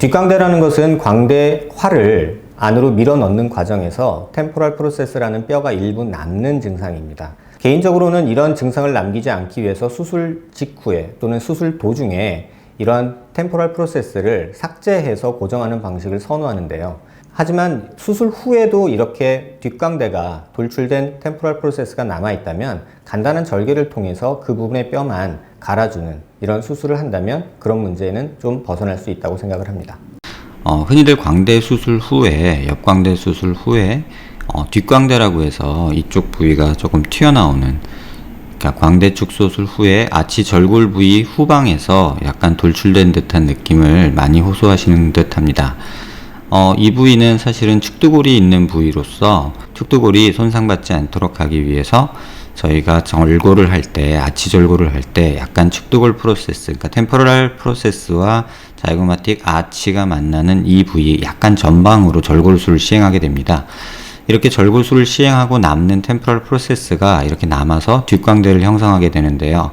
뒷광대라는 것은 광대화를 안으로 밀어 넣는 과정에서 템포럴 프로세스라는 뼈가 일부 남는 증상입니다. 개인적으로는 이런 증상을 남기지 않기 위해서 수술 직후에 또는 수술 도중에 이러한 템포럴 프로세스를 삭제해서 고정하는 방식을 선호하는데요. 하지만 수술 후에도 이렇게 뒷광대가 돌출된 템포럴 프로세스가 남아있다면 간단한 절개를 통해서 그 부분의 뼈만 갈아주는 이런 수술을 한다면 그런 문제는 좀 벗어날 수 있다고 생각을 합니다. 어, 흔히들 광대 수술 후에 옆광대 수술 후에 어, 뒷광대라고 해서 이쪽 부위가 조금 튀어나오는 그러니까 광대 축 수술 후에 아치 절골 부위 후방에서 약간 돌출된 듯한 느낌을 많이 호소하시는 듯합니다. 어, 이 부위는 사실은 축두골이 있는 부위로서 축두골이 손상받지 않도록 하기 위해서 저희가 절골을 할 때, 아치 절골을 할 때 약간 축두골 프로세스, 그러니까 템포럴 프로세스와 자이고마틱 아치가 만나는 이 부위 약간 전방으로 절골술을 시행하게 됩니다. 이렇게 절골술을 시행하고 남는 템포럴 프로세스가 이렇게 남아서 뒷광대를 형성하게 되는데요.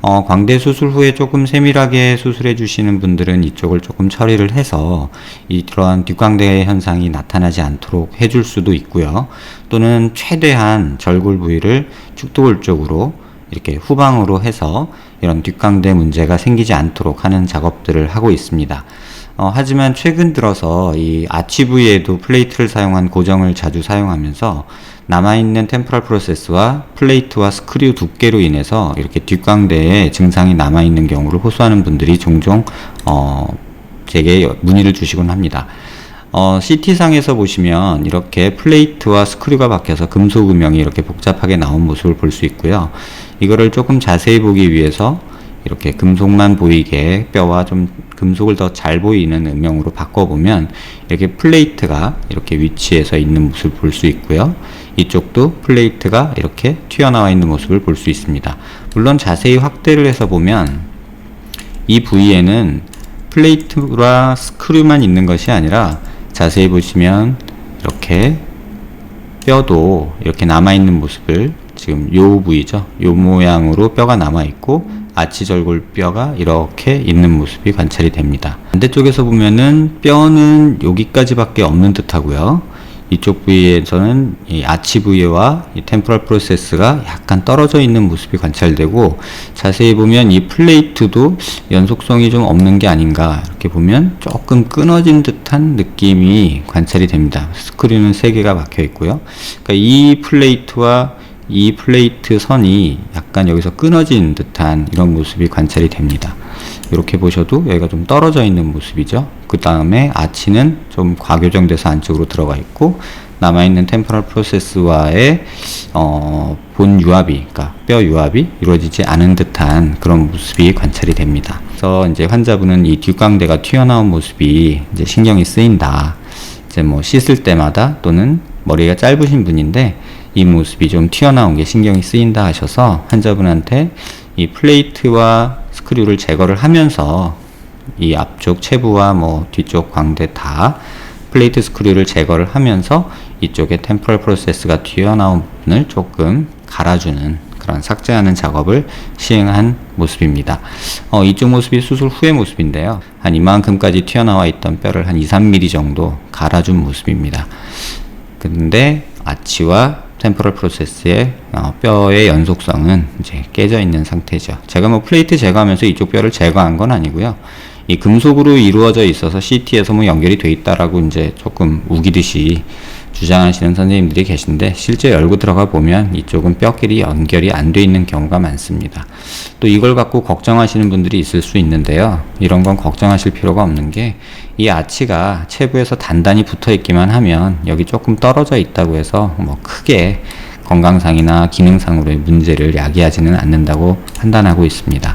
어, 광대 수술 후에 조금 세밀하게 수술해 주시는 분들은 이쪽을 조금 처리를 해서 이러한 뒷광대 현상이 나타나지 않도록 해줄 수도 있고요. 또는 최대한 절골 부위를 축두골 쪽으로 이렇게 후방으로 해서 이런 뒷광대 문제가 생기지 않도록 하는 작업들을 하고 있습니다. 어, 하지만 최근 들어서 이 아치 부위에도 플레이트를 사용한 고정을 자주 사용하면서 남아있는 템포럴 프로세스와 플레이트와 스크류 두께로 인해서 이렇게 뒷광대에 증상이 남아있는 경우를 호소하는 분들이 종종 어, 제게 문의를 주시곤 합니다. 어, CT상에서 보시면 이렇게 플레이트와 스크류가 박혀서 금속 음영이 이렇게 복잡하게 나온 모습을 볼 수 있고요. 이거를 조금 자세히 보기 위해서 이렇게 금속만 보이게 뼈와 좀 금속을 더 잘 보이는 음영으로 바꿔보면 이렇게 플레이트가 이렇게 위치해서 있는 모습을 볼 수 있고요. 이쪽도 플레이트가 이렇게 튀어나와 있는 모습을 볼 수 있습니다. 물론 자세히 확대를 해서 보면 이 부위에는 플레이트와 스크류만 있는 것이 아니라 자세히 보시면 이렇게 뼈도 이렇게 남아있는 모습을 지금 요 부위죠. 요 모양으로 뼈가 남아있고 아치절골 뼈가 이렇게 있는 모습이 관찰이 됩니다. 반대쪽에서 보면은 뼈는 여기까지밖에 없는 듯 하고요. 이쪽 부위에서는 이 아치 부위와 이 템포럴 프로세스가 약간 떨어져 있는 모습이 관찰되고 자세히 보면 이 플레이트도 연속성이 좀 없는 게 아닌가 이렇게 보면 조금 끊어진 듯한 느낌이 관찰이 됩니다. 스크류는 3개가 박혀 있고요. 그러니까 이 플레이트와 이 플레이트 선이 약간 여기서 끊어진 듯한 이런 모습이 관찰이 됩니다. 이렇게 보셔도 여기가 좀 떨어져 있는 모습이죠. 그 다음에 아치는 좀 과교정돼서 안쪽으로 들어가 있고 남아있는 템포럴 프로세스와의 어, 본 유압이, 그러니까 뼈 유압이 이루어지지 않은 듯한 그런 모습이 관찰이 됩니다. 그래서 이제 환자분은 이 뒷광대가 튀어나온 모습이 이제 신경이 쓰인다. 이제 뭐 씻을 때마다 또는 머리가 짧으신 분인데 이 모습이 좀 튀어나온 게 신경이 쓰인다 하셔서 환자분한테 이 플레이트와 스크류를 제거를 하면서 이 앞쪽 체부와 뭐 뒤쪽 광대 다 플레이트 스크류를 제거를 하면서 이쪽에 템포럴 프로세스가 튀어나온 부분을 조금 갈아주는 그런 삭제하는 작업을 시행한 모습입니다. 어, 이쪽 모습이 수술 후의 모습인데요. 한 이만큼까지 튀어나와 있던 뼈를 한 2, 3mm 정도 갈아준 모습입니다. 근데 아치와 템포럴 프로세스의 어, 뼈의 연속성은 이제 깨져 있는 상태죠. 제가 뭐 플레이트 제거하면서 이쪽 뼈를 제거한 건 아니고요. 이 금속으로 이루어져 있어서 CT에서 뭐 연결이 돼 있다라고 이제 조금 우기듯이 주장하시는 선생님들이 계신데 실제 열고 들어가 보면 이쪽은 뼈끼리 연결이 안 돼 있는 경우가 많습니다. 또 이걸 갖고 걱정하시는 분들이 있을 수 있는데요. 이런 건 걱정하실 필요가 없는 게 이 아치가 체부에서 단단히 붙어 있기만 하면 여기 조금 떨어져 있다고 해서 뭐 크게 건강상이나 기능상으로의 문제를 야기하지는 않는다고 판단하고 있습니다.